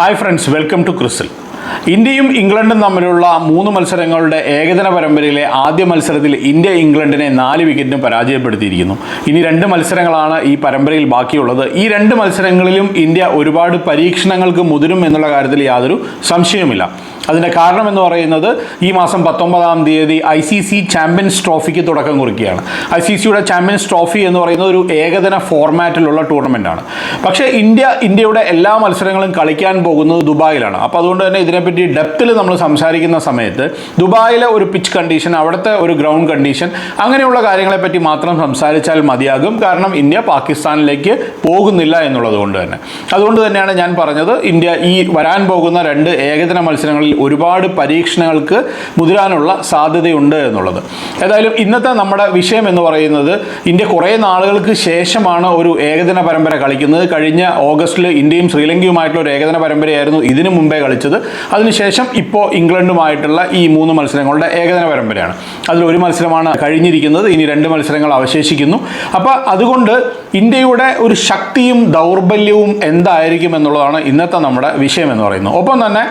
Hi friends welcome to ക്രിസിൽ ഇന്ത്യയും ഇംഗ്ലണ്ടും തമ്മിലുള്ള മൂന്ന് മത്സരങ്ങളുടെ ഏകദിന പരമ്പരയിലെ ആദ്യ മത്സരത്തിൽ ഇന്ത്യ ഇംഗ്ലണ്ടിനെ നാല് വിക്കറ്റിന് പരാജയപ്പെടുത്തിയിരിക്കുന്നു. ഇനി രണ്ട് മത്സരങ്ങളാണ് ഈ പരമ്പരയിൽ ബാക്കിയുള്ളത്. ഈ രണ്ട് മത്സരങ്ങളിലും ഇന്ത്യ ഒരുപാട് പരീക്ഷണങ്ങൾക്ക് മുതിരും എന്നുള്ള കാര്യത്തിൽ യാതൊരു സംശയവുമില്ല. അതിന്റെ കാരണം എന്ന് പറയുന്നത് ഈ മാസം പത്തൊമ്പതാം തീയതി ഐ സി സി ചാമ്പ്യൻസ് ട്രോഫിക്ക് തുടക്കം കുറിക്കുകയാണ്. ഐ സി സിയുടെ ചാമ്പ്യൻസ് ട്രോഫി എന്ന് പറയുന്നത് ഒരു ഏകദിന ഫോർമാറ്റിലുള്ള ടൂർണമെന്റാണ് പക്ഷേ ഇന്ത്യ ഇന്ത്യയുടെ എല്ലാ മത്സരങ്ങളും കളിക്കാൻ പോകുന്നത് ദുബായിലാണ്. അപ്പോൾ അതുകൊണ്ട് തന്നെ ഇതിനെപ്പറ്റി ഡെപ്തിൽ നമ്മൾ സംസാരിക്കുന്ന സമയത്ത് ദുബായിലെ ഒരു പിച്ച് കണ്ടീഷൻ അവിടുത്തെ ഒരു ഗ്രൗണ്ട് കണ്ടീഷൻ അങ്ങനെയുള്ള കാര്യങ്ങളെപ്പറ്റി മാത്രം സംസാരിച്ചാൽ മതിയാകും. കാരണം ഇന്ത്യ പാകിസ്ഥാനിലേക്ക് പോകുന്നില്ല എന്നുള്ളത് കൊണ്ട് തന്നെ. അതുകൊണ്ട് തന്നെയാണ് ഞാൻ പറഞ്ഞത് ഇന്ത്യ ഈ വരാൻ പോകുന്ന രണ്ട് ഏകദിന മത്സരങ്ങളിൽ ഒരുപാട് പരീക്ഷണങ്ങൾക്ക് മുതിരാനുള്ള സാധ്യതയുണ്ട് എന്നുള്ളത്. ഏതായാലും ഇന്നത്തെ നമ്മുടെ വിഷയം എന്ന് പറയുന്നത് ഇന്ത്യ കുറേ നാളുകൾക്ക് ശേഷമാണ് ഒരു ഏകദിന പരമ്പര കളിക്കുന്നത്. കഴിഞ്ഞ ഓഗസ്റ്റിൽ ഇന്ത്യയും ശ്രീലങ്കയുമായിട്ടുള്ള ഒരു ഏകദിന പരമ്പരയായിരുന്നു ഇതിനു മുമ്പേ കളിച്ചത്. അതിനുശേഷം ഇപ്പോൾ ഇംഗ്ലണ്ടുമായിട്ടുള്ള ഈ മൂന്ന് മത്സരങ്ങളുടെ ഏകദിന പരമ്പരയാണ്. അതിൽ ഒരു മത്സരമാണ് കഴിഞ്ഞിരിക്കുന്നത്. ഇനി രണ്ട് മത്സരങ്ങൾ അവശേഷിക്കുന്നു. അപ്പോൾ അതുകൊണ്ട് ഇന്ത്യയുടെ ഒരു ശക്തിയും ദൗർബല്യവും എന്തായിരിക്കും എന്നുള്ളതാണ് ഇന്നത്തെ നമ്മുടെ വിഷയം എന്ന് പറയുന്നത്. ഒപ്പം തന്നെ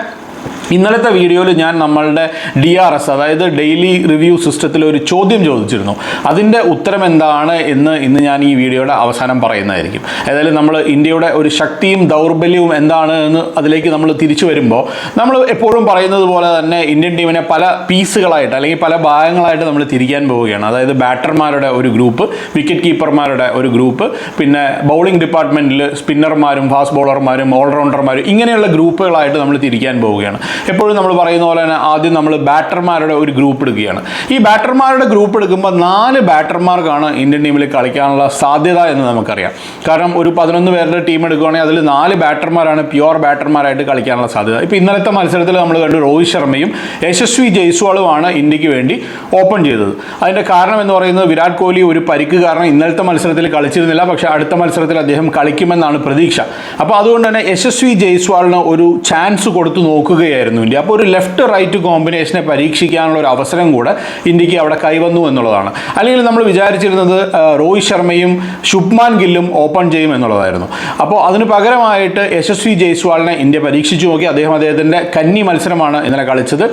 ഇന്നലത്തെ വീഡിയോയിൽ ഞാൻ നമ്മളുടെ ഡി ആർ എസ് അതായത് ഡെയിലി റിവ്യൂ സിസ്റ്റത്തിൽ ഒരു ചോദ്യം ചോദിച്ചിരുന്നു. അതിന്റെ ഉത്തരം എന്താണ് എന്ന് ഇന്ന് ഞാൻ ഈ വീഡിയോയുടെ അവസാനം പറയുന്നതായിരിക്കും. ഏതായാലും നമ്മൾ ഇന്ത്യയുടെ ഒരു ശക്തിയും ദൗർബല്യവും എന്താണ് എന്ന് അതിലേക്ക് നമ്മൾ തിരിച്ചു വരുമ്പോൾ നമ്മൾ എപ്പോഴും പറയുന്നത് പോലെ തന്നെ ഇന്ത്യൻ ടീമിനെ പല പീസുകളായിട്ട് അല്ലെങ്കിൽ പല ഭാഗങ്ങളായിട്ട് നമ്മൾ തിരിക്കാൻ പോവുകയാണ്. അതായത് ബാറ്റർമാരുടെ ഒരു ഗ്രൂപ്പ് വിക്കറ്റ് കീപ്പർമാരുടെ ഒരു ഗ്രൂപ്പ് പിന്നെ ബൗളിംഗ് ഡിപ്പാർട്ട്മെന്റിൽ സ്പിന്നർമാരും ഫാസ്റ്റ് ബോളർമാരും ഓൾറൗണ്ടർമാരും ഇങ്ങനെയുള്ള ഗ്രൂപ്പുകളായിട്ട് നമ്മൾ തിരിക്കാൻ പോവുകയാണ്. എപ്പോഴും നമ്മൾ പറയുന്ന പോലെ തന്നെ ആദ്യം നമ്മൾ ബാറ്റർമാരുടെ ഒരു ഗ്രൂപ്പ് എടുക്കുകയാണ്. ഈ ബാറ്റർമാരുടെ ഗ്രൂപ്പ് എടുക്കുമ്പോൾ നാല് ബാറ്റർമാർക്കാണ് ഇന്ത്യൻ ടീമിൽ കളിക്കാനുള്ള സാധ്യത എന്ന് നമുക്കറിയാം. കാരണം ഒരു പതിനൊന്ന് പേരുടെ ടീം എടുക്കുകയാണെങ്കിൽ അതിൽ നാല് ബാറ്റർമാരാണ് പ്യുവർ ബാറ്റർമാരായിട്ട് കളിക്കാനുള്ള സാധ്യത. ഇപ്പോൾ ഇന്നലത്തെ മത്സരത്തിൽ നമ്മൾ കണ്ടു രോഹിത് ശർമ്മയും യശസ്വി ജയ്സ്വാളുമാണ് ഇന്ത്യയ്ക്ക് വേണ്ടി ഓപ്പൺ ചെയ്തത്. അതിന്റെ കാരണം എന്ന് പറയുന്നത് വിരാട് കോഹ്ലി ഒരു പരിക്ക് കാരണം ഇന്നലത്തെ മത്സരത്തിൽ കളിച്ചിരുന്നില്ല. പക്ഷേ അടുത്ത മത്സരത്തിൽ അദ്ദേഹം കളിക്കുമെന്നാണ് പ്രതീക്ഷ. അപ്പോൾ അതുകൊണ്ട് തന്നെ യശസ്വി ജയ്സ്വാളിന് ഒരു ചാൻസ് കൊടുത്തു നോക്കുകയായിരുന്നു. ഇന്ത്യ. അപ്പോൾ ഒരു ലെഫ്റ്റ് റൈറ്റ് കോമ്പിനേഷനെ പരീക്ഷിക്കാനുള്ള ഒരു അവസരം കൂടെ ഇന്ത്യയ്ക്ക് അവിടെ കൈവന്നു എന്നുള്ളതാണ്. അല്ലെങ്കിൽ നമ്മൾ വിചാരിച്ചിരുന്നത് രോഹിത് ശർമ്മയും ശുഭ്മാൻ ഗില്ലും ഓപ്പൺ ചെയ്യും എന്നുള്ളതായിരുന്നു. അപ്പോൾ അതിന് പകരമായിട്ട് യശസ്വി ജയ്സ്വാളിനെ ഇന്ത്യ പരീക്ഷിച്ചു നോക്കി. അദ്ദേഹം അദ്ദേഹത്തിന്റെ കന്നി മത്സരമാണ് ഇന്നലെ കളിച്ചത്.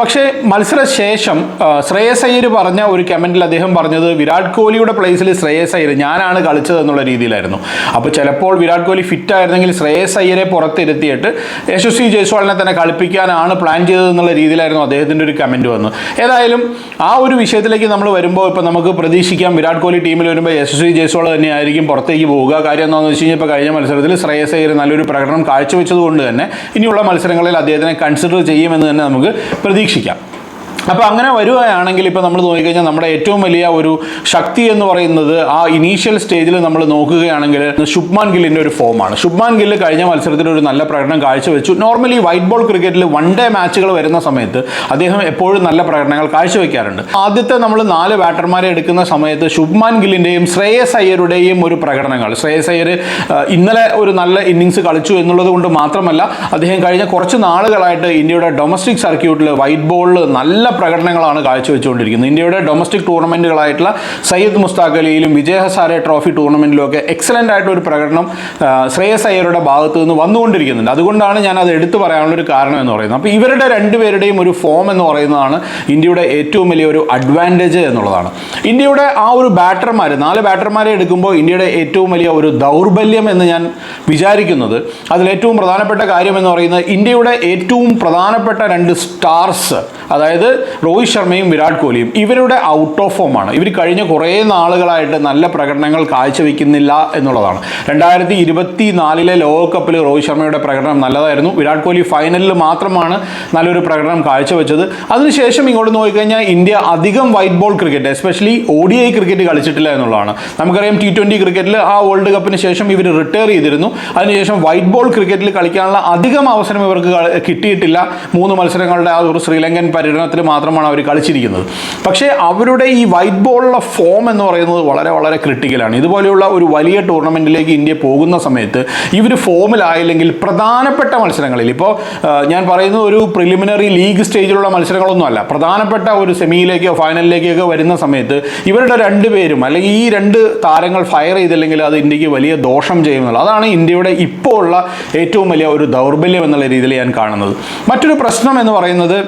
പക്ഷേ മത്സരശേഷം ശേഷം ശ്രേയസ് അയ്യർ പറഞ്ഞ ഒരു കമന്റിൽ അദ്ദേഹം പറഞ്ഞത് വിരാട് കോഹ്ലിയുടെ പ്ലേസിൽ ശ്രേയസ് അയ്യർ ഞാനാണ് കളിച്ചത് എന്നുള്ള രീതിയിലായിരുന്നു. അപ്പോൾ ചിലപ്പോൾ വിരാട് കോഹ്ലി ഫിറ്റ് ആയിരുന്നെങ്കിൽ ശ്രേയസ് അയ്യരെ പുറത്തിരുത്തിയിട്ട് യശസ്വി ജയ്സ്വാളിനെ തന്നെ കളിപ്പിക്കാനാണ് പ്ലാൻ ചെയ്തതെന്നുള്ള രീതിയിലായിരുന്നു അദ്ദേഹത്തിന്റെ ഒരു കമന്റ് വന്നു ഏതായാലും ആ ഒരു വിഷയത്തിലേക്ക് നമ്മൾ വരുമ്പോൾ ഇപ്പോൾ നമുക്ക് പ്രതീക്ഷിക്കാം വിരാട് കോഹ്ലി ടീമിൽ വരുമ്പോൾ യശസ്വി ജയ്സ്വാൾ തന്നെയായിരിക്കും പുറത്തേക്ക് പോവുക. കാര്യം എന്താണെന്ന് വെച്ച് കഴിഞ്ഞാൽ ഇപ്പോൾ കഴിഞ്ഞ മത്സരത്തിൽ ശ്രേയസ് അയ്യർ നല്ലൊരു പ്രകടനം കാഴ്ചവെച്ചത് കൊണ്ട് തന്നെ ഇനിയുള്ള മത്സരങ്ങളിൽ അദ്ദേഹത്തിനെ കൺസിഡർ ചെയ്യുമെന്ന് തന്നെ നമുക്ക് പ്രതീക്ഷിക്കാം. അപ്പോൾ അങ്ങനെ വരികയാണെങ്കിൽ ഇപ്പോൾ നമ്മൾ നോക്കിക്കഴിഞ്ഞാൽ നമ്മുടെ ഏറ്റവും വലിയ ഒരു ശക്തി എന്ന് പറയുന്നത് ആ ഇനീഷ്യൽ സ്റ്റേജിൽ നമ്മൾ നോക്കുകയാണെങ്കിൽ ശുഭ്മാൻ ഗില്ലിന്റെ ഒരു ഫോമാണ് ശുഭ്മാൻ ഗില്ല് കഴിഞ്ഞ മത്സരത്തിൽ ഒരു നല്ല പ്രകടനം കാഴ്ചവെച്ചു. നോർമലി വൈറ്റ് ബോൾ ക്രിക്കറ്റിൽ വൺ ഡേ മാച്ചുകൾ വരുന്ന സമയത്ത് അദ്ദേഹം എപ്പോഴും നല്ല പ്രകടനങ്ങൾ കാഴ്ചവെക്കാറുണ്ട്. ആദ്യത്തെ നമ്മൾ നാല് ബാറ്റർമാരെ എടുക്കുന്ന സമയത്ത് ശുഭ്മാൻ ഗില്ലിന്റെയും ശ്രേയസ് അയ്യരുടെയും ഒരു പ്രകടനങ്ങൾ. ശ്രേയസ് അയ്യർ ഇന്നലെ ഒരു നല്ല ഇന്നിങ്സ് കളിച്ചു എന്നുള്ളത് കൊണ്ട് മാത്രമല്ല അദ്ദേഹം കഴിഞ്ഞ കുറച്ച് നാളുകളായിട്ട് ഇന്ത്യയുടെ ഡൊമസ്റ്റിക് സർക്യൂട്ടിൽ വൈറ്റ് ബോളിൽ നല്ല പ്രകടനങ്ങളാണ് കാഴ്ചവെച്ചുകൊണ്ടിരിക്കുന്നത്. ഇന്ത്യയുടെ ഡൊമസ്റ്റിക് ടൂർണമെന്റുകളായിട്ടുള്ള സയ്യിദ് മുസ്താഖ് അലിയിലും വിജയ് ഹസാരെ ട്രോഫി ടൂർണമെന്റിലും ഒക്കെ എക്സലന്റ് ആയിട്ടൊരു പ്രകടനം ശ്രേയസ് അയ്യരുടെ ഭാഗത്തു നിന്ന് വന്നുകൊണ്ടിരിക്കുന്നുണ്ട്. അതുകൊണ്ടാണ് ഞാൻ അത് എടുത്തു പറയാനുള്ള ഒരു കാരണം എന്ന് പറയുന്നത്. അപ്പോൾ ഇവരുടെ രണ്ടുപേരുടെയും ഒരു ഫോം എന്ന് പറയുന്നതാണ് ഇന്ത്യയുടെ ഏറ്റവും വലിയ ഒരു അഡ്വാന്റേജ് എന്നുള്ളതാണ്. ഇന്ത്യയുടെ ആ ഒരു ബാറ്റർമാർ നാല് ബാറ്റർമാരെ എടുക്കുമ്പോൾ ഇന്ത്യയുടെ ഏറ്റവും വലിയ ഒരു ദൗർബല്യം എന്ന് ഞാൻ വിചാരിക്കുന്നത്. അതിലേറ്റവും പ്രധാനപ്പെട്ട കാര്യം എന്ന് പറയുന്നത് ഇന്ത്യയുടെ ഏറ്റവും പ്രധാനപ്പെട്ട രണ്ട് സ്റ്റാർസ് അതായത് രോഹിത് ശർമ്മയും വിരാട് കോഹ്ലിയും ഇവരുടെ ഔട്ട് ഓഫ് ഫോം ആണ്. ഇവർ കഴിഞ്ഞ കുറേ നാളുകളായിട്ട് നല്ല പ്രകടനങ്ങൾ കാഴ്ചവെക്കുന്നില്ല എന്നുള്ളതാണ്. രണ്ടായിരത്തി ഇരുപത്തി നാലിലെ ലോകകപ്പിൽ രോഹിത് ശർമ്മയുടെ പ്രകടനം നല്ലതായിരുന്നു. വിരാട് കോഹ്ലി ഫൈനലിൽ മാത്രമാണ് നല്ലൊരു പ്രകടനം കാഴ്ചവെച്ചത്. അതിനുശേഷം ഇങ്ങോട്ട് നോക്കിക്കഴിഞ്ഞാൽ ഇന്ത്യ അധികം white ball cricket especially O D I cricket കളിച്ചിട്ടില്ല എന്നുള്ളതാണ്. നമുക്കറിയാം ടി ട്വന്റി ക്രിക്കറ്റിൽ ആ വേൾഡ് കപ്പിന് ശേഷം ഇവർ റിട്ടയർ ചെയ്തിരുന്നു. അതിനുശേഷം വൈറ്റ് ബോൾ ക്രിക്കറ്റിൽ കളിക്കാനുള്ള അധികം അവസരം ഇവർക്ക് കിട്ടിയിട്ടില്ല. മൂന്ന് മത്സരങ്ങളുടെ ആ ഒരു ശ്രീലങ്കൻ പര്യടനത്തിൽ മാത്രമാണ് അവർ കളിച്ചിരിക്കുന്നത്. പക്ഷേ അവരുടെ ഈ വൈറ്റ് ബോളിലെ ഫോം എന്ന് പറയുന്നത് വളരെ വളരെ ക്രിട്ടിക്കലാണ് ഇതുപോലെയുള്ള ഒരു വലിയ ടൂർണമെന്റിലേക്ക് ഇന്ത്യ പോകുന്ന സമയത്ത് ഇവർ ഫോമിലായില്ലെങ്കിൽ പ്രധാനപ്പെട്ട മത്സരങ്ങളിൽ ഇപ്പോൾ ഞാൻ പറയുന്നത് ഒരു പ്രിലിമിനറി ലീഗ് സ്റ്റേജിലുള്ള മത്സരങ്ങളൊന്നുമല്ല പ്രധാനപ്പെട്ട ഒരു സെമിയിലേക്കോ ഫൈനലിലേക്കോ വരുന്ന സമയത്ത് ഇവരുടെ രണ്ട് പേരും അല്ലെങ്കിൽ ഈ രണ്ട് താരങ്ങൾ ഫയർ ചെയ്തില്ലെങ്കിൽ അത് ഇന്ത്യയ്ക്ക് വലിയ ദോഷം ചെയ്യുന്നുള്ളൂ അതാണ് ഇന്ത്യയുടെ ഇപ്പോൾ ഉള്ള ഏറ്റവും വലിയ ഒരു ദൗർബല്യം എന്നുള്ള രീതിയിൽ ഞാൻ കാണുന്നത്. മറ്റൊരു പ്രശ്നം എന്ന് പറയുന്നത്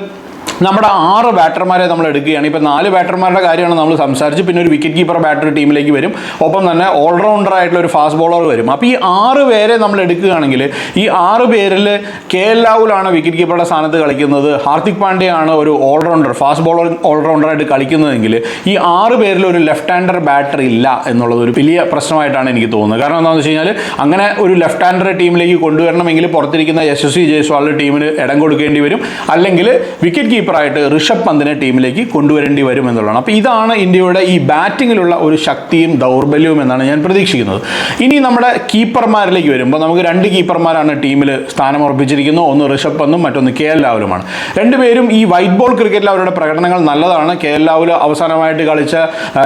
നമ്മുടെ ആറ് ബാറ്റർമാരെ നമ്മൾ എടുക്കുകയാണ്. ഇപ്പോൾ നാല് ബാറ്റർമാരുടെ കാര്യമാണ് നമ്മൾ സംസാരിച്ച് പിന്നെ ഒരു വിക്കറ്റ് കീപ്പർ ബാറ്റർ ടീമിലേക്ക് വരും. ഒപ്പം തന്നെ ഓൾറൗണ്ടർ ആയിട്ടുള്ള ഒരു ഫാസ്റ്റ് ബോളർ വരും. അപ്പോൾ ഈ ആറ് പേരെ നമ്മൾ എടുക്കുകയാണെങ്കിൽ ഈ ആറ് പേരിൽ കെ എൽ രാഹുലാണ് വിക്കറ്റ് കീപ്പറുടെ സ്ഥാനത്ത് കളിക്കുന്നത്. ഹാർദിക് പാണ്ഡ്യയാണ് ഒരു ഓൾറൗണ്ടർ ഫാസ്റ്റ് ബോളർ ഓൾറൗണ്ടറായിട്ട് കളിക്കുന്നതെങ്കിൽ ഈ ആറ് പേരിൽ ഒരു ലെഫ്റ്റ് ഹാൻഡർ ബാറ്റർ ഇല്ല എന്നുള്ളത് ഒരു വലിയ പ്രശ്നമായിട്ടാണ് എനിക്ക് തോന്നുന്നത്. കാരണം എന്താണെന്ന് വെച്ച് കഴിഞ്ഞാൽ അങ്ങനെ ഒരു ലെഫ്റ്റ് ഹാൻഡർ ടീമിലേക്ക് കൊണ്ടുവരണമെങ്കിൽ പുറത്തിരിക്കുന്ന യശസ്വി ജയ്സ്വാളിന്റെ ടീമിന് ഇടം കൊടുക്കേണ്ടി വരും. അല്ലെങ്കിൽ വിക്കറ്റ് കീപ്പറായിട്ട് ഋഷഭ് പന്തിനെ ടീമിലേക്ക് കൊണ്ടുവരേണ്ടി വരും എന്നുള്ളതാണ്. അപ്പോൾ ഇതാണ് ഇന്ത്യയുടെ ഈ ബാറ്റിങ്ങിലുള്ള ഒരു ശക്തിയും ദൗർബല്യവും എന്നാണ് ഞാൻ പ്രതീക്ഷിക്കുന്നത്. ഇനി നമ്മുടെ കീപ്പർമാരിലേക്ക് വരുമ്പോൾ നമുക്ക് രണ്ട് കീപ്പർമാരാണ് ടീമിൽ സ്ഥാനം ഉറപ്പിച്ചിരിക്കുന്നത് ഒന്ന് ഋഷഭ് പന്തും മറ്റൊന്ന് കെ എൽ രാഹുലുമാണ്. രണ്ടുപേരും ഈ വൈറ്റ് ബോൾ ക്രിക്കറ്റിൽ അവരുടെ പ്രകടനങ്ങൾ നല്ലതാണ്. കെ എൽ രാഹുൽ അവസാനമായിട്ട് കളിച്ച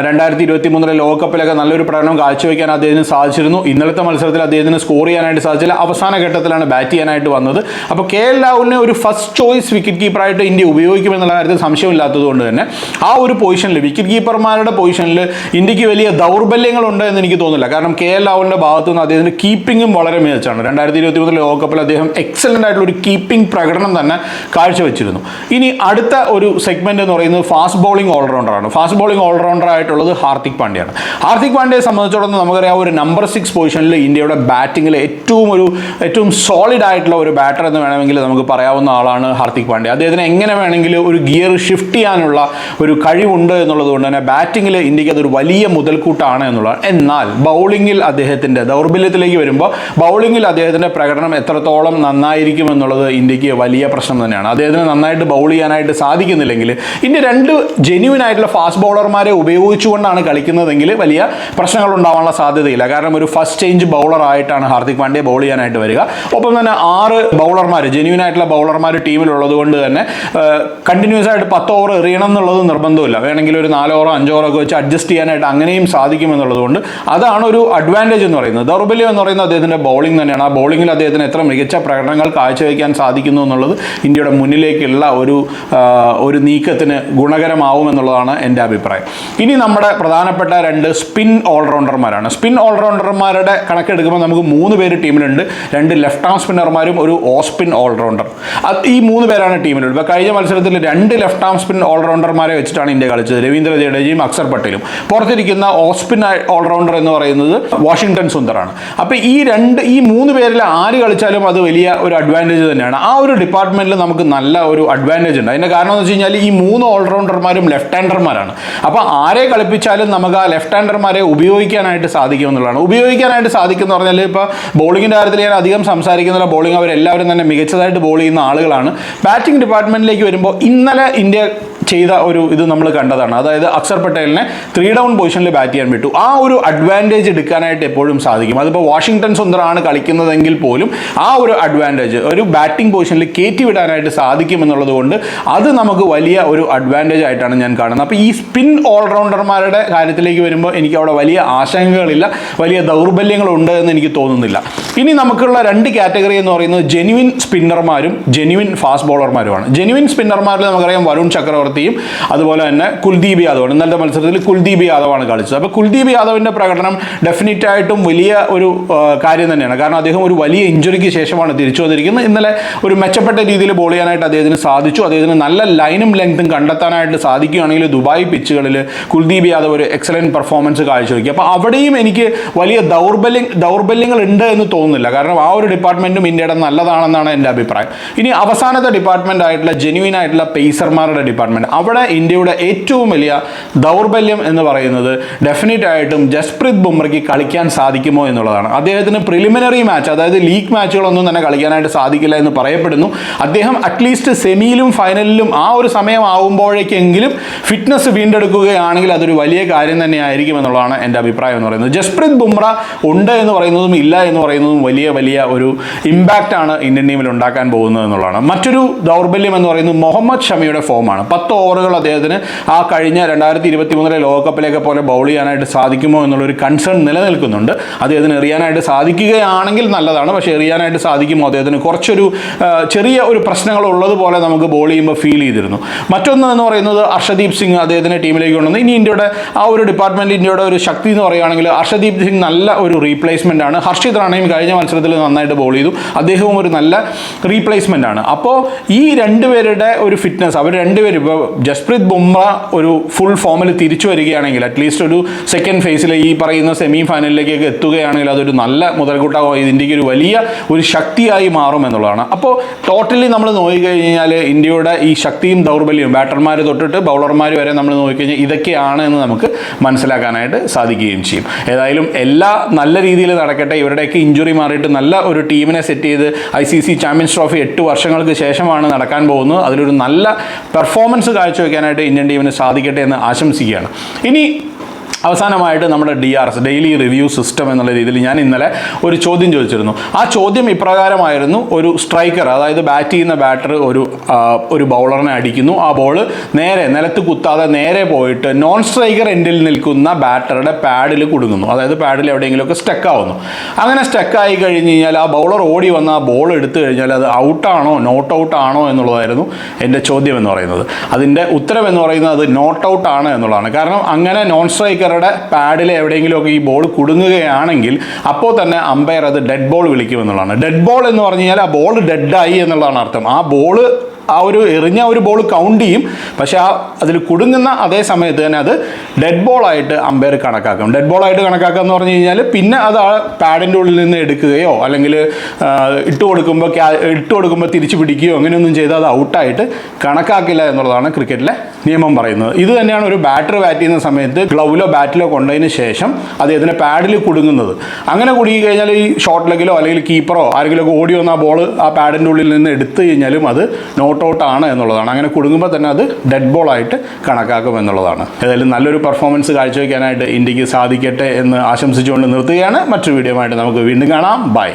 രണ്ടായിരത്തി ഇരുപത്തി മൂന്നിലെ ലോകകപ്പിലൊക്കെ നല്ലൊരു പ്രകടനം കാഴ്ചവെക്കാൻ അദ്ദേഹത്തിന് സാധിച്ചിരുന്നു. ഇന്നലത്തെ മത്സരത്തിൽ അദ്ദേഹത്തിന് സ്കോർ ചെയ്യാനായിട്ട് സാധിച്ചില്ല. അവസാന ഘട്ടത്തിലാണ് ബാറ്റ് ചെയ്യാനായിട്ട് വന്നത്. അപ്പോൾ കെ എൽ രാഹുലിനെ ഒരു ഫസ്റ്റ് ചോയ്സ് വിക്കറ്റ് കീപ്പറായിട്ട് ഇന്ത്യ ഉപയോഗിക്കുമെന്നുള്ള കാര്യത്തിൽ സംശയമില്ലാത്തത് കൊണ്ട് തന്നെ ആ ഒരു പൊസിഷനിൽ വിക്കറ്റ് കീപ്പർമാരുടെ പൊസിഷനിൽ ഇന്ത്യയ്ക്ക് വലിയ ദൗർബല്യങ്ങളുണ്ട് എന്ന് എനിക്ക് തോന്നുന്നില്ല. കാരണം കെ എൽ രാഹുലിന്റെ ഭാഗത്തു നിന്ന് അദ്ദേഹത്തിന്റെ കീപ്പിങ്ങും വളരെ മികച്ചാണ്. രണ്ടായിരത്തി ഇരുപത്തി മൂന്നിലെ ലോകകപ്പിൽ അദ്ദേഹം എക്സലന്റ് ആയിട്ടുള്ള ഒരു കീപ്പിംഗ് പ്രകടനം തന്നെ കാഴ്ചവെച്ചിരുന്നു. ഇനി അടുത്ത ഒരു സെഗ്മെന്റ് എന്ന് പറയുന്നത് ഫാസ്റ്റ് ബോളിംഗ് ഓൾറൗണ്ടറാണ് ഫാസ്റ്റ് ബോളിംഗ് ഓൾറൗണ്ടർ ആയിട്ടുള്ളത് ഹാർദിക് പാണ്ഡ്യയാണ്. ഹാർദിക് പാണ്ഡ്യയെ സംബന്ധിച്ചിടത്തോളം നമുക്കറിയാം ഒരു നമ്പർ സിക്സ് പൊസിഷനിൽ ഇന്ത്യയുടെ ബാറ്റിങ്ങിൽ ഏറ്റവും ഒരു ഏറ്റവും സോളിഡ് ആയിട്ടുള്ള ഒരു ബാറ്റർ എന്ന് വേണമെങ്കിൽ നമുക്ക് പറയാവുന്ന ആളാണ് ഹാർദിക് പാണ്ഡ്യ. അദ്ദേഹത്തിന് എങ്ങനെ വേണമെങ്കിലും ഒരു ഗിയർ ഷിഫ്റ്റ് ചെയ്യാനുള്ള ഒരു കഴിവുണ്ട് എന്നുള്ളത് കൊണ്ട് തന്നെ ബാറ്റിങ്ങിൽ ഇന്ത്യയ്ക്ക് അതൊരു വലിയ മുതൽക്കൂട്ടാണ് എന്നുള്ളതാണ്. എന്നാൽ ബൗളിങ്ങിൽ അദ്ദേഹത്തിന്റെ ദൗർബല്യത്തിലേക്ക് വരുമ്പോൾ ബൗളിങ്ങിൽ അദ്ദേഹത്തിന്റെ പ്രകടനം എത്രത്തോളം നന്നായിരിക്കും എന്നുള്ളത് ഇന്ത്യയ്ക്ക് വലിയ പ്രശ്നം തന്നെയാണ്. അദ്ദേഹത്തിന് നന്നായിട്ട് ബൗൾ ചെയ്യാനായിട്ട് സാധിക്കുന്നില്ലെങ്കിൽ ഇന്ത്യ രണ്ട് ജെന്യൂൻ ആയിട്ടുള്ള ഫാസ്റ്റ് ബൗളർമാരെ ഉപയോഗിച്ചുകൊണ്ടാണ് കളിക്കുന്നതെങ്കിൽ വലിയ പ്രശ്നങ്ങൾ ഉണ്ടാവാനുള്ള സാധ്യതയില്ല. കാരണം ഒരു ഫസ്റ്റ് ചേഞ്ച് ബൗളർ ആയിട്ടാണ് ഹാർദിക് പാണ്ഡ്യ ബൗൾ ചെയ്യാനായിട്ട് വരിക. ഒപ്പം തന്നെ ആറ് ബൗളർമാർ ജെന്യൂൻ ആയിട്ടുള്ള ബൗളർമാർ ടീമിലുള്ളത് കൊണ്ട് തന്നെ കണ്ടിന്യൂസ് ആയിട്ട് പത്ത് ഓവർ എറിയണം എന്നുള്ളത് നിർബന്ധമില്ല. വേണമെങ്കിൽ ഒരു നാല് ഓവറോ അഞ്ചോ ഓവറോ ഒക്കെ വെച്ച് അഡ്ജസ്റ്റ് ചെയ്യാനായിട്ട് അങ്ങനെയും സാധിക്കും എന്നുള്ളതുകൊണ്ട് അതാണ് ഒരു അഡ്വാന്റേജ് എന്ന് പറയുന്നത്. ദൗർബല്യം എന്ന് പറയുന്നത് അദ്ദേഹത്തിന്റെ ബൗളിംഗ് തന്നെയാണ്. ആ ബൗളിങ്ങിൽ അദ്ദേഹത്തിന് എത്ര മികച്ച പ്രകടനങ്ങൾ കാഴ്ചവെക്കാൻ സാധിക്കുന്നു എന്നുള്ളത് ഇന്ത്യയുടെ മുന്നിലേക്കുള്ള ഒരു ഒരു നീക്കത്തിന് ഗുണകരമാവും എന്നുള്ളതാണ് എന്റെ അഭിപ്രായം. ഇനി നമ്മുടെ പ്രധാനപ്പെട്ട രണ്ട് സ്പിൻ ഓൾറൗണ്ടർമാരാണ് സ്പിൻ ഓൾറൗണ്ടർമാരുടെ കണക്കെടുക്കുമ്പോൾ നമുക്ക് മൂന്ന് പേര് ടീമിലുണ്ട്. രണ്ട് ലെഫ്റ്റ് ആം സ്പിന്നർമാരും ഒരു ഓസ്പിൻ ഓൾറൗണ്ടർ അത് ഈ മൂന്ന് പേരാണ് ടീമിലുള്ളത്. ഇപ്പോൾ കഴിഞ്ഞ മത്സരത്തിൽ രണ്ട് ലെഫ്റ്റ് ആം സ്പിൻ ഓൾറൗണ്ടർമാരെ വെച്ചിട്ടാണ് ഇന്ത്യ കളിച്ചത്. രവീന്ദ്ര ജഡേജയും അക്സർ പട്ടേലും. പുറത്തിരിക്കുന്ന ഓസ്പിൻ ഓൾറൗണ്ടർ എന്ന് പറയുന്നത് വാഷിംഗ്ടൺ സുന്ദറാണ്. അപ്പോൾ ഈ രണ്ട് ഈ മൂന്ന് പേരിൽ ആര് കളിച്ചാലും അത് വലിയ ഒരു അഡ്വാന്റേജ് തന്നെയാണ്. ആ ഒരു ഡിപ്പാർട്ട്മെന്റിൽ നമുക്ക് നല്ല ഒരു അഡ്വാന്റേജ് ഉണ്ട്. അതിന്റെ കാരണം എന്ന് വെച്ച് കഴിഞ്ഞാൽ ഈ മൂന്ന് ഓൾറൗണ്ടർമാരും ലെഫ്റ്റ് ഹാൻഡർമാരാണ് അപ്പോൾ ആരെ കളിപ്പിച്ചാലും നമുക്ക് ആ ലെഫ്റ്റ് ഹാൻഡർമാരെ ഉപയോഗിക്കാനായിട്ട് സാധിക്കും എന്നുള്ളതാണ്. ഉപയോഗിക്കാനായിട്ട് സാധിക്കും എന്ന് പറഞ്ഞാൽ ഇപ്പോൾ ബോളിങ്ങിന്റെ കാര്യത്തിൽ ഞാൻ അധികം സംസാരിക്കുന്നില്ല. ബോളിംഗ് അവരെല്ലാവരും തന്നെ മികച്ചതായിട്ട് ബോൾ ചെയ്യുന്ന ആളുകളാണ്. ബാറ്റിംഗ് ഡിപ്പാർട്ട്മെന്റിലേക്ക് വരുമ്പോൾ ഇന്നലെ ഇന്ത്യ ചെയ്ത ഒരു ഇത് നമ്മൾ കണ്ടതാണ്. അതായത് അക്സർ പട്ടേലിനെ ത്രീ ഡൗൺ പൊസിഷനിൽ ബാറ്റ് ചെയ്യാൻ വിട്ടു. ആ ഒരു അഡ്വാന്റേജ് എടുക്കാനായിട്ട് എപ്പോഴും സാധിക്കും. അതിപ്പോൾ വാഷിംഗ്ടൺ സുന്ദറാണ് കളിക്കുന്നതെങ്കിൽ പോലും ആ ഒരു അഡ്വാന്റേജ് ഒരു ബാറ്റിംഗ് പൊസിഷനിൽ കയറ്റി വിടാനായിട്ട് സാധിക്കും എന്നുള്ളത് കൊണ്ട് അത് നമുക്ക് വലിയ ഒരു അഡ്വാന്റേജ് ആയിട്ടാണ് ഞാൻ കാണുന്നത്. അപ്പോൾ ഈ സ്പിൻ ഓൾറൗണ്ടർമാരുടെ കാര്യത്തിലേക്ക് വരുമ്പോൾ എനിക്ക് അവിടെ വലിയ ആശങ്കകളില്ല വലിയ ദൗർബല്യങ്ങളുണ്ട് എന്ന് എനിക്ക് തോന്നുന്നില്ല. ഇനി നമുക്കുള്ള രണ്ട് കാറ്റഗറി എന്ന് പറയുന്നത് ജെനുവിൻ സ്പിന്നർമാരും ജെനുവിൻ ഫാസ്റ്റ് ബോളർമാരുമാണ് ജെനുവിൻ സ്പിന്നർമാരിൽ നമുക്കറിയാം വരുൺ ചക്രവർത്തിയും അതുപോലെ തന്നെ കുൽദീപ് യാദവാണ് ഇന്നലത്തെ മത്സരത്തിൽ കുൽദീപ് യാദവാണ് കളിച്ചത്. അപ്പോൾ കുൽദീപ് യാദവിന്റെ പ്രകടനം ഡെഫിനറ്റ് ആയിട്ടും വലിയ ഒരു കാര്യം തന്നെയാണ്. കാരണം അദ്ദേഹം ഒരു വലിയ ഇഞ്ചുറിക്ക് ശേഷമാണ് തിരിച്ചു വന്നിരിക്കുന്നത്. ഇന്നലെ ഒരു മെച്ചപ്പെട്ട രീതിയിൽ ബോൾ ചെയ്യാനായിട്ട് അദ്ദേഹത്തിന് സാധിച്ചു. അദ്ദേഹത്തിന് നല്ല ലൈനും ലെങ്ത്തും കണ്ടെത്താനായിട്ട് സാധിക്കുകയാണെങ്കിൽ ദുബായ് പിച്ചുകളിൽ കുൽദീപ് യാദവ് ഒരു എക്സലന്റ് പെർഫോമൻസ് കാഴ്ചവെക്കും. അപ്പോൾ അവിടെയും എനിക്ക് വലിയ ദൗർബല്യം ദൗർബല്യങ്ങൾ ഉണ്ട് എന്ന് തോന്നുന്നില്ല. കാരണം ആ ഒരു ഡിപ്പാർട്ട്മെന്റും ഇന്ത്യയുടെ നല്ലതാണെന്നാണ് എന്റെ അഭിപ്രായം. ഇനി അവസാനത്തെ ഡിപ്പാർട്ട്മെന്റ് ആയിട്ടുള്ള ജെനുവിൻ ആയിട്ടുള്ള പേസർമാരുടെ ഡിപ്പാർട്ട്മെന്റ് അവിടെ ഇന്ത്യയുടെ ഏറ്റവും വലിയ ദൗർബല്യം എന്ന് പറയുന്നത് ഡെഫിനറ്റ് ആയിട്ടും ജസ്പ്രീത് ബുംറയ്ക്ക് കളിക്കാൻ സാധിക്കുമോ എന്നുള്ളതാണ്. അദ്ദേഹത്തിന് പ്രിലിമിനറി മാച്ച് അതായത് ലീഗ് മാച്ചുകളൊന്നും തന്നെ കളിക്കാനായിട്ട് സാധിക്കില്ല എന്ന് പറയപ്പെടുന്നു. അദ്ദേഹം അറ്റ്ലീസ്റ്റ് സെമിയിലും ഫൈനലിലും ആ ഒരു സമയം ആവുമ്പോഴേക്കെങ്കിലും ഫിറ്റ്നസ് വീണ്ടെടുക്കുകയാണെങ്കിൽ അതൊരു വലിയ കാര്യം തന്നെയായിരിക്കും എന്നുള്ളതാണ് എന്റെ അഭിപ്രായം എന്ന് പറയുന്നത്. ജസ്പ്രീത് ബുംറ ഉണ്ട് എന്ന് പറയുന്നതും ഇല്ല എന്ന് പറയുന്നതും വലിയ വലിയ ഒരു ഇമ്പാക്റ്റ് ആണ് ഇന്ത്യൻ ടീമിൽ ഉണ്ടാക്കാൻ പോകുന്നത് എന്നുള്ളതാണ്. മറ്റൊരു ദൗർബല്യം എന്ന് പറയുന്നത് മുഹമ്മദ് ഷമിയുടെ ഫോമാണ് പത്ത് ഓവറുകൾ അദ്ദേഹത്തിന് ആ കഴിഞ്ഞ രണ്ടായിരത്തി ഇരുപത്തി മൂന്നിലെ ലോകകപ്പിലേക്ക് പോലെ ബൗൾ ചെയ്യാനായിട്ട് സാധിക്കുമോ എന്നുള്ളൊരു കൺസേൺ നിലനിൽക്കുന്നുണ്ട്. അദ്ദേഹത്തിന് എറിയാനായിട്ട് സാധിക്കുകയാണെങ്കിൽ നല്ലതാണ്. പക്ഷേ എറിയാനായിട്ട് സാധിക്കുമോ അദ്ദേഹത്തിന്? കുറച്ചൊരു ചെറിയ ഒരു പ്രശ്നങ്ങൾ ഉള്ളതുപോലെ നമുക്ക് ബോൾ ചെയ്യുമ്പോൾ ഫീൽ ചെയ്തിരുന്നു. മറ്റൊന്ന് എന്ന് പറയുന്നത് അർഷദീപ് സിംഗ് അദ്ദേഹത്തിന്റെ ടീമിലേക്ക് കൊണ്ടുവന്നു ഇനി ഇന്ത്യയുടെ ആ ഒരു ഡിപ്പാർട്ട്മെന്റ് ഇന്ത്യയുടെ ഒരു ശക്തി എന്ന് പറയുകയാണെങ്കിൽ അർഷദീപ് സിംഗ് നല്ല ഒരു റീപ്ലേസ്മെന്റ് ആണ്. ഹർഷിത് റാണയും കഴിഞ്ഞ മത്സരത്തിൽ നന്നായിട്ട് ബോൾ ചെയ്തു. അദ്ദേഹവും ഒരു നല്ല റീപ്ലേസ്മെന്റ് ആണ്. അപ്പോൾ ഈ രണ്ടുപേരുടെ ഒരു ഫിറ്റ്നസ് അവർ രണ്ടുപേരും ഇപ്പോൾ ജസ്പ്രീത് ബുംറ ഒരു ഫുൾ ഫോമിൽ തിരിച്ചു വരികയാണെങ്കിൽ അറ്റ്ലീസ്റ്റ് ഒരു സെക്കൻഡ് ഫേസിൽ ഈ പറയുന്ന സെമി ഫൈനലിലേക്കൊക്കെ എത്തുകയാണെങ്കിൽ അതൊരു നല്ല മുതൽക്കൂട്ടാകും ഇന്ത്യയ്ക്ക് ഒരു വലിയ ഒരു ശക്തിയായി മാറും എന്നുള്ളതാണ്. അപ്പോൾ ടോട്ടലി നമ്മൾ നോക്കിക്കഴിഞ്ഞാൽ ഇന്ത്യയുടെ ഈ ശക്തിയും ദൗർബല്യവും ബാറ്റർമാർ തൊട്ടിട്ട് ബൗളർമാർ വരെ നമ്മൾ നോക്കിക്കഴിഞ്ഞാൽ ഇതൊക്കെയാണ് എന്ന് നമുക്ക് മനസ്സിലാക്കാനായിട്ട് സാധിക്കുകയും ചെയ്യും. ഏതായാലും എല്ലാ നല്ല രീതിയിൽ നടക്കട്ടെ ഇവരുടെയൊക്കെ ഇഞ്ചുറി മാറിയിട്ട് നല്ല ഒരു ടീമിനെ സെറ്റ് ചെയ്ത് I C C champions trophy എട്ട് വർഷങ്ങൾക്ക് ശേഷമാണ് നടക്കാൻ പോകുന്നത്. അതിലൊരു നല്ല പെർഫോമൻസ് കാഴ്ചവെക്കാനായിട്ട് ഇന്ത്യൻ ടീമിന് സാധിക്കട്ടെ എന്ന് ആശംസിക്കുകയാണ്. ഇനി അവസാനമായിട്ട് നമ്മുടെ D R S daily review system എന്നുള്ള രീതിയിൽ ഞാൻ ഇന്നലെ ഒരു ചോദ്യം ചോദിച്ചിരുന്നു. ആ ചോദ്യം ഇപ്രകാരമായിരുന്നു ഒരു സ്ട്രൈക്കർ അതായത് ബാറ്റ് ചെയ്യുന്ന ബാറ്റർ ഒരു ഒരു ബൗളറിനെ അടിക്കുന്നു. ആ ബോൾ നേരെ നിലത്ത് കുത്താതെ നേരെ പോയിട്ട് നോൺ സ്ട്രൈക്കർ എൻഡിൽ നിൽക്കുന്ന ബാറ്ററുടെ പാഡിൽ കുടുങ്ങുന്നു. അതായത് പാഡിൽ എവിടെയെങ്കിലുമൊക്കെ സ്റ്റക്ക് ആവുന്നു. അങ്ങനെ സ്റ്റക്ക് ആയി കഴിഞ്ഞ് കഴിഞ്ഞാൽ ആ ബൗളർ ഓടി വന്ന് ആ ബോൾ എടുത്തു കഴിഞ്ഞാൽ അത് ഔട്ടാണോ നോട്ട് ഔട്ട് ആണോ എന്നുള്ളതായിരുന്നു എന്റെ ചോദ്യം എന്ന് പറയുന്നത്. അതിന്റെ ഉത്തരം എന്ന് പറയുന്നത് അത് നോട്ട് ഔട്ട് ആണ് എന്നുള്ളതാണ്. കാരണം അങ്ങനെ നോൺ സ്ട്രൈക്കറുടെ പാഡിൽ എവിടെയെങ്കിലുമൊക്കെ ഈ ബോൾ കുടുങ്ങുകയാണെങ്കിൽ അപ്പോൾ തന്നെ അമ്പയർ അത് ഡെഡ് ബോൾ വിളിക്കുമെന്നുള്ളതാണ്. ഡെഡ് ബോൾ എന്ന് പറഞ്ഞു കഴിഞ്ഞാൽ ആ ബോൾ ഡെഡായി എന്നുള്ളതാണ് അർത്ഥം. ആ ബോൾ ആ ഒരു എറിഞ്ഞ ഒരു ബോൾ കൗണ്ട് ചെയ്യും. പക്ഷെ ആ അതിൽ കുടുങ്ങുന്ന അതേ സമയത്ത് തന്നെ അത് ഡെഡ് ബോളായിട്ട് അമ്പയർ കണക്കാക്കും. ഡെഡ് ബോളായിട്ട് കണക്കാക്കുക എന്ന് പറഞ്ഞു കഴിഞ്ഞാൽ പിന്നെ അത് ആ പാഡിന്റെ ഉള്ളിൽ നിന്ന് എടുക്കുകയോ അല്ലെങ്കിൽ ഇട്ട് കൊടുക്കുമ്പോൾ ഇട്ട് കൊടുക്കുമ്പോൾ തിരിച്ചു പിടിക്കുകയോ അങ്ങനെയൊന്നും ചെയ്താൽ അത് ഔട്ടായിട്ട് കണക്കാക്കില്ല എന്നുള്ളതാണ് ക്രിക്കറ്റിലെ നിയമം പറയുന്നത്. ഇത് തന്നെയാണ് ഒരു ബാറ്റർ ബാറ്റ് ചെയ്യുന്ന സമയത്ത് ഗ്ലൗവിലോ ബാറ്റിലോ കൊണ്ടതിന് ശേഷം അത് അദ്ദേഹത്തിന്റെ പാഡിൽ കുടുങ്ങുന്നത്. അങ്ങനെ കുടുങ്ങി കഴിഞ്ഞാൽ ഈ ഷോർട്ട് ലെഗിലോ അല്ലെങ്കിൽ കീപ്പറോ ആരെങ്കിലുമൊക്കെ ഓടി വന്ന ആ ബോൾ ആ പാഡിന്റെ ഉള്ളിൽ നിന്ന് എടുത്തു കഴിഞ്ഞാലും അത് നോട്ട് ഔട്ട് ആണ് എന്നുള്ളതാണ്. അങ്ങനെ കുടുങ്ങുമ്പോൾ തന്നെ അത് ഡെഡ് ബോൾ ആയിട്ട് കണക്കാക്കും എന്നുള്ളതാണ്. ഏതായാലും നല്ലൊരു പെർഫോമൻസ് കാഴ്ചവെക്കാനായിട്ട് ഇന്ത്യയ്ക്ക് സാധിക്കട്ടെ എന്ന് ആശംസിച്ചുകൊണ്ട് നിർത്തുകയാണ്. മറ്റൊരു വീഡിയോ ആയിട്ട് നമുക്ക് വീണ്ടും കാണാം. ബൈ